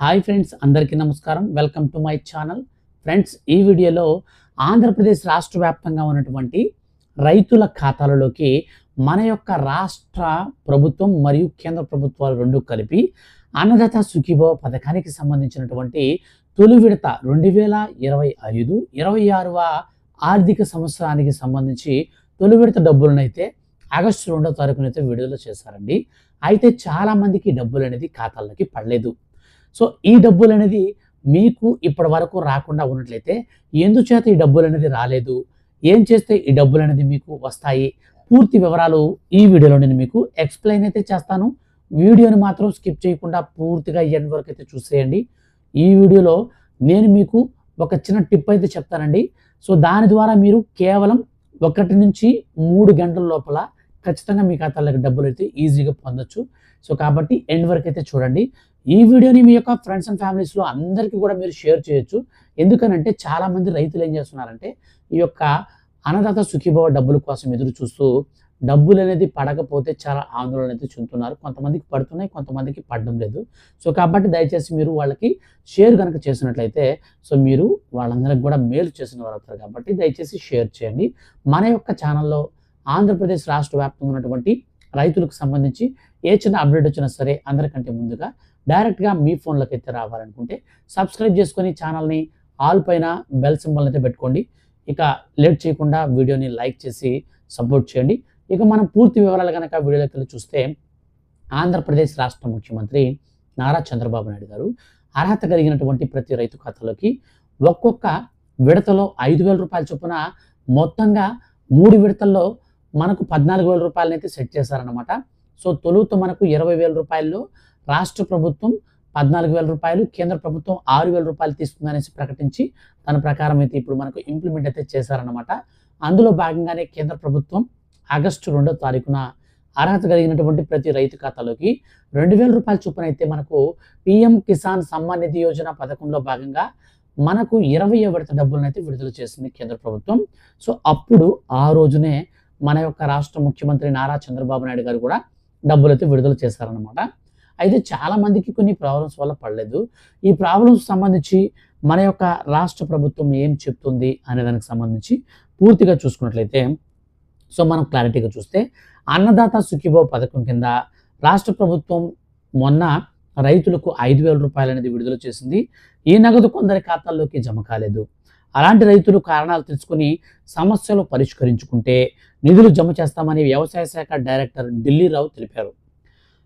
Hi friends అందరికీ నమస్కారం. Welcome to my channel. Friends ఈ వీడియోలో ఆంధ్రప్రదేశ్ రాష్ట్ర వ్యాప్తంగా ఉన్నటువంటి రైతుల ఖాతాలలోకి మన యొక్క రాష్ట్ర ప్రభుత్వం మరియు కేంద్ర ప్రభుత్వాలు రెండు కలిపి అన్నదాత సుఖీభవ పథకానికి సంబంధించినటువంటి తొలి విడత రెండు వేల ఇరవై ఐదు ఇరవై ఆరవ ఆర్థిక సంవత్సరానికి సంబంధించి తొలి విడత డబ్బులనైతే ఆగస్టు రెండో తారీఖునైతే విడుదల చేశారండి. అయితే చాలామందికి డబ్బులు అనేది ఖాతాల్లోకి పడలేదు. సో ఈ డబ్బులు అనేది మీకు ఇప్పటి వరకు రాకుండా ఉన్నట్లయితే ఎందుచేత ఈ డబ్బులు అనేది రాలేదు? ఏం చేస్తే ఈ డబ్బులు అనేది మీకు వస్తాయి? పూర్తి వివరాలు ఈ వీడియోలో నేను మీకు ఎక్స్ప్లెయిన్ అయితే చేస్తాను. వీడియోని మాత్రం స్కిప్ చేయకుండా పూర్తిగా ఎండ్ వరకు అయితే చూసేయండి. ఈ వీడియోలో నేను మీకు ఒక చిన్న టిప్ అయితే చెప్తానండి. సో దాని ద్వారా మీరు కేవలం ఒకటి నుంచి మూడు గంటల లోపల ఖచ్చితంగా మీ ఖాతాలకు డబ్బులు అయితే ఈజీగా పొందొచ్చు. సో కాబట్టి ఎండ్ వరకు అయితే చూడండి. ఈ వీడియోని మీ యొక్క ఫ్రెండ్స్ అండ్ ఫ్యామిలీస్లో అందరికీ కూడా మీరు షేర్ చేయొచ్చు. ఎందుకనంటే చాలామంది రైతులు ఏం చేస్తున్నారంటే ఈ యొక్క అన్నదాత సుఖీభవ డబ్బుల కోసం ఎదురు చూస్తూ డబ్బులు అనేది పడకపోతే చాలా ఆందోళన అయితే చెందుతున్నారు. కొంతమందికి పడుతున్నాయి కొంతమందికి పడడం లేదు. సో కాబట్టి దయచేసి మీరు వాళ్ళకి షేర్ కనుక చేసినట్లయితే సో మీరు వాళ్ళందరికి కూడా మేలు చేసిన వారు అవుతారు. కాబట్టి దయచేసి షేర్ చేయండి. మన యొక్క ఛానల్లో ఆంధ్రప్రదేశ్ రాష్ట్ర వ్యాప్తంగా ఉన్నటువంటి రైతులకు సంబంధించి ఏ చిన్న అప్డేట్ వచ్చినా సరే అందరికంటే ముందుగా డైరెక్ట్గా మీ ఫోన్లోకి అయితే రావాలనుకుంటే సబ్స్క్రైబ్ చేసుకొని ఛానల్ని ఆల్ పైన బెల్ సింబల్ అయితే పెట్టుకోండి. ఇక లేట్ చేయకుండా వీడియోని లైక్ చేసి సపోర్ట్ చేయండి. ఇక మనం పూర్తి వివరాలు కనుక వీడియోలోకి వెళ్ళి చూస్తే ఆంధ్రప్రదేశ్ రాష్ట్ర ముఖ్యమంత్రి నారా చంద్రబాబు నాయుడు గారు అర్హత కలిగినటువంటి ప్రతి రైతు ఖాతాలోకి ఒక్కొక్క విడతలో ఐదు వేల రూపాయల చొప్పున మొత్తంగా మూడు విడతల్లో మనకు పద్నాలుగు వేల రూపాయలనైతే సెట్ చేశారనమాట సో తొలుత మనకు ఇరవై వేల రూపాయల్లో రాష్ట్ర ప్రభుత్వం పద్నాలుగు వేల రూపాయలు కేంద్ర ప్రభుత్వం ఆరు వేల రూపాయలు తీసుకుందనేసి ప్రకటించి దాని ప్రకారం అయితే ఇప్పుడు మనకు ఇంప్లిమెంట్ అయితే చేశారనమాట అందులో భాగంగానే కేంద్ర ప్రభుత్వం ఆగస్టు రెండో తారీఖున అర్హత కలిగినటువంటి ప్రతి రైతు ఖాతాలోకి రెండు వేల రూపాయల చొప్పున అయితే మనకు పిఎం కిసాన్ సమ్మాన్ నిధి యోజన పథకంలో భాగంగా మనకు ఇరవై విడత డబ్బులను అయితే విడుదల చేసింది కేంద్ర ప్రభుత్వం. సో అప్పుడు ఆ రోజునే మన యొక్క రాష్ట్ర ముఖ్యమంత్రి నారా చంద్రబాబు నాయుడు గారు కూడా డబ్బులు అయితే విడుదల చేశారనమాట అయితే చాలా మందికి కొన్ని ప్రాబ్లమ్స్ వల్ల పడలేదు. ఈ ప్రాబ్లమ్స్ సంబంధించి మన యొక్క రాష్ట్ర ప్రభుత్వం ఏం చెప్తుంది అనే దానికి సంబంధించి పూర్తిగా చూసుకున్నట్లయితే సో మనం క్లారిటీగా చూస్తే అన్నదాత సుఖీభవ పథకం కింద రాష్ట్ర ప్రభుత్వం మొన్న రైతులకు ఐదు వేల రూపాయలు అనేది విడుదల చేసింది. ఈ నగదు కొందరి ఖాతాల్లోకి జమ కాలేదు. అలాంటి రైతులు కారణాలు తెలుసుకుని సమస్యలు పరిష్కరించుకుంటే నిధులు జమ చేస్తామని వ్యవసాయ శాఖ డైరెక్టర్ ఢిల్లీ రావు తెలిపారు.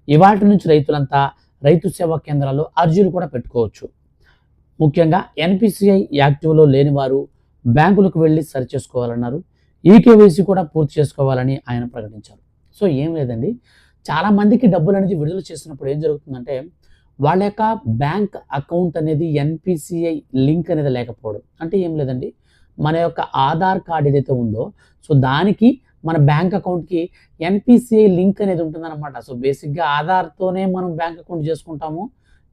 ఇవాటి నుంచి రైతులంతా రైతు సేవా కేంద్రాల్లో అర్జీలు కూడా పెట్టుకోవచ్చు. ముఖ్యంగా ఎన్పిసిఐ యాక్టివ్లో లేని వారు బ్యాంకులకు వెళ్ళి సరి చేసుకోవాలన్నారు. ఈకేవైసీ కూడా పూర్తి చేసుకోవాలని ఆయన ప్రకటించారు. సో ఏం లేదండి. చాలా మందికి డబ్బులు అనేది విడుదల చేసినప్పుడు ఏం జరుగుతుందంటే వాళ్ళ యొక్క బ్యాంక్ అకౌంట్ అనేది ఎన్పిసిఐ లింక్ అనేది లేకపోవడం. అంటే ఏం లేదండి. మన యొక్క ఆధార్ కార్డ్ ఏదైతే ఉందో సో దానికి మన బ్యాంక్ అకౌంట్కి ఎన్పిసిఐ లింక్ అనేది ఉంటుందన్నమాట. సో బేసిక్గా ఆధార్తోనే మనం బ్యాంక్ అకౌంట్ చేసుకుంటాము.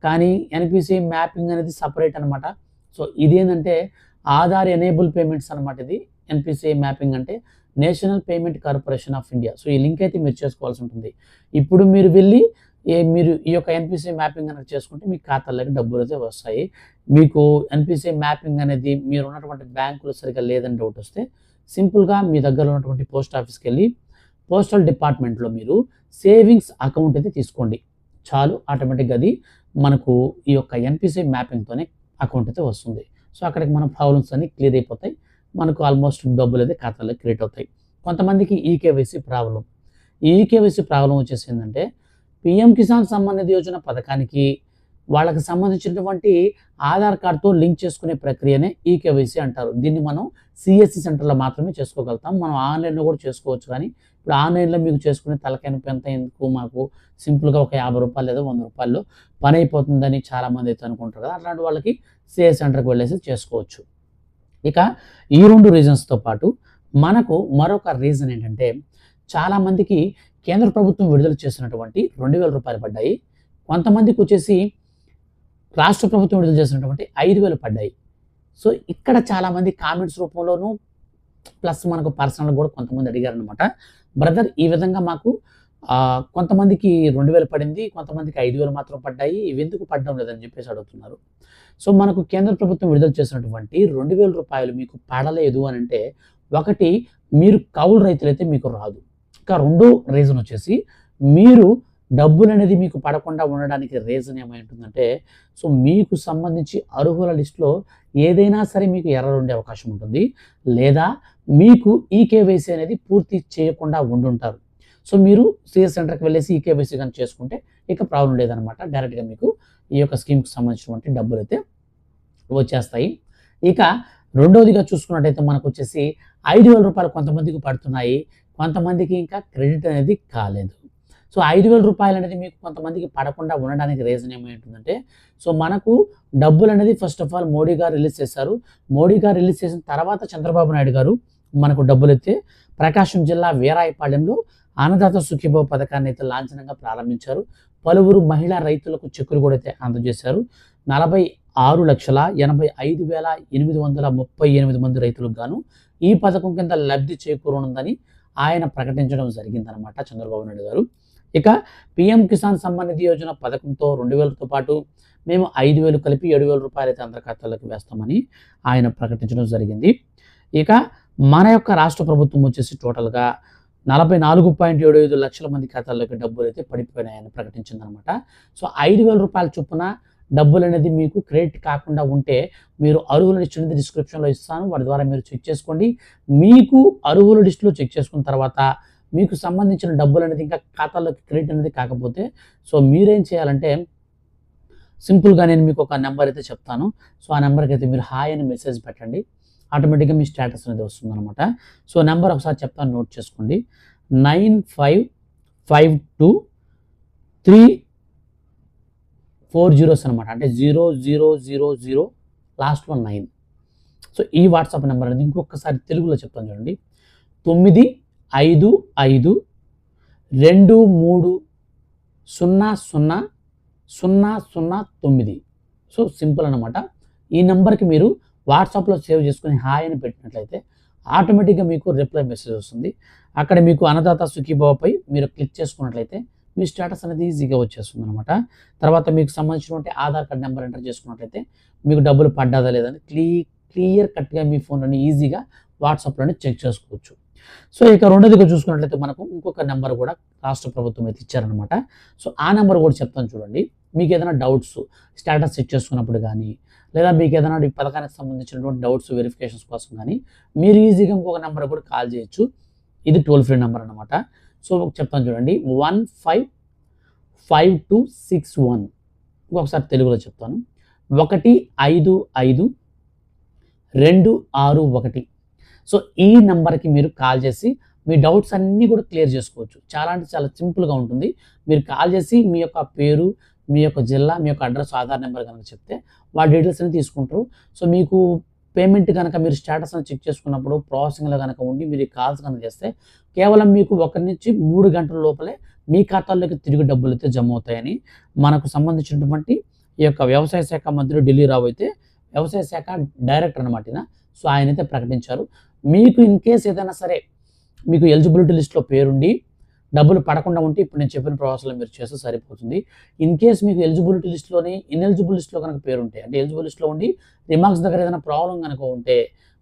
కానీ ఎన్పిసిఐ మ్యాపింగ్ అనేది సపరేట్ అనమాట సో ఇదేంటంటే ఆధార్ ఎనేబుల్ పేమెంట్స్ అనమాట ఇది. ఎన్పిసిఐ మ్యాపింగ్ అంటే national payment corporation of India. So ఈ లింక్ అయితే మీరు చేసుకోవాల్సి ఉంటుంది. ఇప్పుడు మీరు వెళ్ళి ఏ మీరు ఈ యొక్క ఎన్పిసిఐ మ్యాపింగ్ అనేది చేసుకుంటే మీ ఖాతాలోకి డబ్బులు అయితే వస్తాయి. మీకు ఎన్పిసిఐ మ్యాపింగ్ అనేది మీరు ఉన్నటువంటి బ్యాంకులో సరిగ్గా లేదని డౌట్ వస్తే సింపుల్గా మీ దగ్గర ఉన్నటువంటి పోస్ట్ ఆఫీస్కి వెళ్ళి పోస్టల్ డిపార్ట్మెంట్లో మీరు సేవింగ్స్ అకౌంట్ అయితే తీసుకోండి. చాలు ఆటోమేటిక్గా అది మనకు ఈ యొక్క ఎన్పిసి మ్యాపింగ్తోనే అకౌంట్ అయితే వస్తుంది. సో అక్కడికి మన ప్రాబ్లమ్స్ అన్ని క్లియర్ అయిపోతాయి. మనకు ఆల్మోస్ట్ డబ్బులు అయితే ఖాతాలో క్రియేట్ అవుతాయి. కొంతమందికి ఈకేవైసీ ప్రాబ్లం ఈ ఈకేవైసీ ప్రాబ్లం వచ్చేసి ఏంటంటే పిఎం కిసాన్ సమ్మాన్ నిధి యోజన పథకానికి వాళ్ళకి సంబంధించినటువంటి ఆధార్ కార్డుతో లింక్ చేసుకునే ప్రక్రియనే ఈకేవైసీ అంటారు. దీన్ని మనం సిఎస్సి సెంటర్లో మాత్రమే చేసుకోగలుగుతాం. మనం ఆన్లైన్లో కూడా చేసుకోవచ్చు కానీ ఇప్పుడు ఆన్లైన్లో మీకు చేసుకునే తలకాయ పెంత ఎందుకు? మాకు సింపుల్గా ఒక యాభై రూపాయలు లేదా వంద రూపాయలు పని అయిపోతుందని చాలామంది అయితే అనుకుంటారు కదా. అట్లాంటి వాళ్ళకి సిఎస్ సెంటర్కి వెళ్ళేసి చేసుకోవచ్చు. ఇక ఈ రెండు రీజన్స్తో పాటు మనకు మరొక రీజన్ ఏంటంటే చాలామందికి కేంద్ర ప్రభుత్వం విడుదల చేసినటువంటి రెండు వేల రూపాయలు పడ్డాయి. కొంతమందికి వచ్చేసి రాష్ట్ర ప్రభుత్వం విడుదల చేసినటువంటి ఐదు వేలు పడ్డాయి. సో ఇక్కడ చాలామంది కామెంట్స్ రూపంలోనూ ప్లస్ మనకు పర్సనల్ కూడా కొంతమంది అడిగారు అనమాట బ్రదర్ ఈ విధంగా మాకు కొంతమందికి రెండు వేలు పడింది కొంతమందికి ఐదు వేలు మాత్రం పడ్డాయి ఇవి ఎందుకు పడడం లేదని చెప్పేసి అడుగుతున్నారు. సో మనకు కేంద్ర ప్రభుత్వం విడుదల చేసినటువంటి రెండు వేల రూపాయలు మీకు పడలేదు అని అంటే ఒకటి మీరు కౌలు రైతులైతే మీకు రాదు. ఇంకా రెండో రీజన్ వచ్చేసి మీరు డబ్బులు అనేది మీకు పడకుండా ఉండడానికి రీజన్ ఏమై ఉంటుందంటే సో మీకు సంబంధించి అర్హుల లిస్టులో ఏదైనా సరే మీకు ఎర్రర్ ఉండే అవకాశం ఉంటుంది. లేదా మీకు ఈ కేవైసీ అనేది పూర్తి చేయకుండా ఉండుంటారు. సో మీరు సిఎస్ సెంటర్కి వెళ్ళేసి ఈ కేవైసీ కానీ చేసుకుంటే ఇక ప్రాబ్లం లేదనమాట డైరెక్ట్గా మీకు ఈ యొక్క స్కీమ్కి సంబంధించినటువంటి డబ్బులు అయితే వచ్చేస్తాయి. ఇక రెండవదిగా చూసుకున్నట్టయితే మనకు వచ్చేసి ఐదు వేల రూపాయలు కొంతమందికి పడుతున్నాయి. కొంతమందికి ఇంకా క్రెడిట్ అనేది కాలేదు. సో ఐదు వేల రూపాయలు అనేది మీకు కొంతమందికి పడకుండా ఉండడానికి రీజన్ ఏమైంటుందంటే సో మనకు డబ్బులు అనేది ఫస్ట్ ఆఫ్ ఆల్ మోడీ గారు రిలీజ్ చేశారు. మోడీ గారు రిలీజ్ చేసిన తర్వాత చంద్రబాబు నాయుడు గారు మనకు డబ్బులు అయితే ప్రకాశం జిల్లా వీరాయపాళెంలో అన్నదాత సుఖీభావ పథకాన్ని అయితే లాంఛనంగా ప్రారంభించారు. పలువురు మహిళా రైతులకు చెక్కులు కూడా అయితే అందజేశారు. నలభై ఆరు లక్షల ఎనభై ఐదు వేల ఎనిమిది వందల ముప్పై ఎనిమిది మంది రైతులకు గాను ఈ పథకం కింద లబ్ధి చేకూరనుందని ఆయన ప్రకటించడం జరిగిందనమాట చంద్రబాబు నాయుడు గారు. ఇక పిఎం కిసాన్ సమ్మాన్ నిధి యోజన పథకంతో రెండు వేలతో పాటు మేము ఐదు వేలు కలిపి ఏడు వేల రూపాయలు అయితే అందరి ఖాతాలోకి వేస్తామని ఆయన ప్రకటించడం జరిగింది. ఇక మన యొక్క రాష్ట్ర ప్రభుత్వం వచ్చేసి టోటల్గా నలభై నాలుగు పాయింట్ ఏడు ఐదు లక్షల మంది ఖాతాల్లోకి డబ్బులు అయితే పడిపోయినాయని ప్రకటించిందనమాట సో ఐదు వేల రూపాయల చొప్పున డబ్బులు అనేది మీకు క్రెడిట్ కాకుండా ఉంటే మీరు అర్హుల లిస్ట్ అనేది డిస్క్రిప్షన్లో ఇస్తాను. వాటి ద్వారా మీరు చెక్ చేసుకోండి. మీకు అర్హుల లిస్టులో చెక్ చేసుకున్న తర్వాత మీకు సంబంధించిన డబ్బులు అనేది ఇంకా ఖాతాలోకి క్రెడిట్ అనేది కాకపోతే సో మీరేం చేయాలంటే సింపుల్గా నేను మీకు ఒక నెంబర్ అయితే చెప్తాను. సో ఆ నెంబర్కి అయితే మీరు హాయ్ అని మెసేజ్ పెట్టండి. ఆటోమేటిక్గా మీ స్టేటస్ అనేది వస్తుంది అనమాట సో నెంబర్ ఒకసారి చెప్తాను నోట్ చేసుకోండి. Nine five five two three four zeros అనమాట అంటే జీరో జీరో జీరో జీరో లాస్ట్లో నైన్. సో ఈ వాట్సాప్ నెంబర్ అనేది ఇంకొకసారి తెలుగులో చెప్తాను చూడండి. తొమ్మిది ఐదు ఐదు రెండు మూడు సున్నా సున్నా సున్నా సున్నా తొమ్మిది. సో సింపుల్ అనమాట ఈ నెంబర్కి మీరు వాట్సాప్లో సేవ్ చేసుకుని హాయ్ అని పెట్టినట్లయితే ఆటోమేటిక్గా మీకు రిప్లై మెసేజ్ వస్తుంది. అక్కడ మీకు అన్నదాత సుఖీభావపై మీరు క్లిక్ చేసుకున్నట్లయితే మీ స్టేటస్ అనేది ఈజీగా వచ్చేస్తుంది అనమాట తర్వాత మీకు సంబంధించినటువంటి ఆధార్ కార్డ్ నెంబర్ ఎంటర్ చేసుకున్నట్లయితే మీకు డబ్బులు పడ్డాదా లేదని క్లీ క్లియర్ కట్గా మీ ఫోన్లోని ఈజీగా వాట్సాప్లోనే చెక్ చేసుకోవచ్చు. సో ఇక రెండోదిగా చూసుకున్నట్లయితే మనకు ఇంకొక నెంబర్ కూడా రాష్ట్ర ప్రభుత్వం అయితే ఇచ్చారనమాట సో ఆ నెంబర్ కూడా చెప్తాను చూడండి. మీకు ఏదైనా డౌట్స్ స్టేటస్ చెక్ చేసుకున్నప్పుడు కానీ లేదా మీకు ఏదైనా ఈ పథకానికి సంబంధించినటువంటి డౌట్స్ వెరిఫికేషన్స్ కోసం కానీ మీరు ఈజీగా ఇంకొక నెంబర్ కూడా కాల్ చేయొచ్చు. ఇది టోల్ ఫ్రీ నెంబర్ అనమాట సో చెప్తాను చూడండి. One five five two six one. ఇంకొకసారి తెలుగులో చెప్తాను. ఒకటి ఐదు ఐదు రెండు ఆరు ఒకటి. సో ఈ నెంబర్కి మీరు కాల్ చేసి మీ డౌట్స్ అన్నీ కూడా క్లియర్ చేసుకోవచ్చు. చాలా అంటే చాలా సింపుల్గా ఉంటుంది. మీరు కాల్ చేసి మీ యొక్క పేరు మీ యొక్క జిల్లా మీ యొక్క అడ్రస్ ఆధార్ నెంబర్ కనుక చెప్తే వాళ్ళ డీటెయిల్స్ అనేది తీసుకుంటారు. సో మీకు పేమెంట్ కనుక మీరు స్టేటస్ అని చెక్ చేసుకున్నప్పుడు ప్రాసెసింగ్లో కనుక ఉండి మీరు కాల్స్ కనుక చేస్తే కేవలం మీకు ఒకరి నుంచి మూడు గంటల లోపలే మీ ఖాతాల్లోకి తిరిగి డబ్బులు అయితే జమ అవుతాయని మనకు సంబంధించినటువంటి ఈ యొక్క వ్యవసాయ శాఖ మంత్రి ఢిల్లీ రావు అయితే వ్యవసాయ శాఖ డైరెక్టర్ అనమాట సో ఆయన అయితే ప్రకటించారు. మీకు ఇన్ కేస్ ఏదైనా సరే మీకు ఎలిజిబిలిటీ లిస్ట్లో పేరుండి డబ్బులు పడకుండా ఉంటే ఇప్పుడు నేను చెప్పిన ప్రాసెస్లో మీరు చేస్తే సరిపోతుంది. ఇన్ కేస్ మీకు ఎలిజిబిలిటీ లిస్ట్లోని ఇన్ఎలిజిబుల్ లిస్ట్లో కనుక పేరు ఉంటే అంటే ఎలిజిబుల్ లిస్ట్లో ఉండి రిమార్క్స్ దగ్గర ఏదైనా ప్రాబ్లం కనుక ఉంటే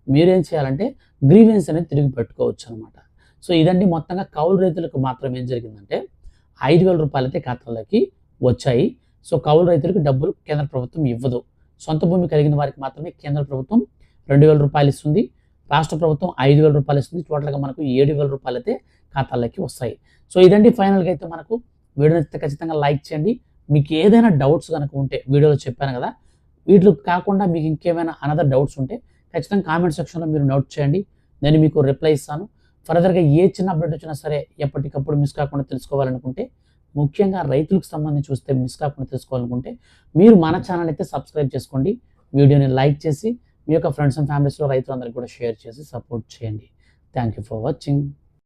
మీరేం చేయాలంటే గ్రీవెన్స్ అనేది తిరిగి పెట్టుకోవచ్చు అనమాట సో ఇదండి మొత్తంగా కౌలు రైతులకు మాత్రం ఏం జరిగిందంటే ఐదు వేల రూపాయలు అయితే ఖాతాలోకి వచ్చాయి. సో కౌలు రైతులకు డబ్బులు కేంద్ర ప్రభుత్వం ఇవ్వదు. సొంత భూమి కలిగిన వారికి మాత్రమే కేంద్ర ప్రభుత్వం రెండు వేల రూపాయలు ఇస్తుంది రాష్ట్ర ప్రభుత్వం ఐదు వేల రూపాయలు ఇస్తుంది. టోటల్గా మనకు ఏడు వేల రూపాయలు అయితే ఖాతాల్లోకి వస్తాయి. సో ఇదండి ఫైనల్గా అయితే మనకు వీడియో నచ్చితే ఖచ్చితంగా లైక్ చేయండి. మీకు ఏదైనా డౌట్స్ కనుక ఉంటే వీడియోలో చెప్పాను కదా వీటిలో కాకుండా మీకు ఇంకేమైనా అనదర్ డౌట్స్ ఉంటే ఖచ్చితంగా కామెంట్ సెక్షన్లో మీరు నోట్ చేయండి. నేను మీకు రిప్లై ఇస్తాను. ఫర్దర్గా ఏ చిన్న అప్డేట్ వచ్చినా సరే ఎప్పటికప్పుడు మిస్ కాకుండా తెలుసుకోవాలనుకుంటే ముఖ్యంగా రైతులకు సంబంధించి చూస్తే మిస్ కాకుండా తెలుసుకోవాలనుకుంటే మీరు మన ఛానల్ అయితే సబ్స్క్రైబ్ చేసుకోండి. వీడియోని లైక్ చేసి మీ యొక్క ఫ్రెండ్స్ అండ్ ఫ్యామిలీస్లో రైతులందరికీ కూడా షేర్ చేసి సపోర్ట్ చేయండి. Thank you for watching.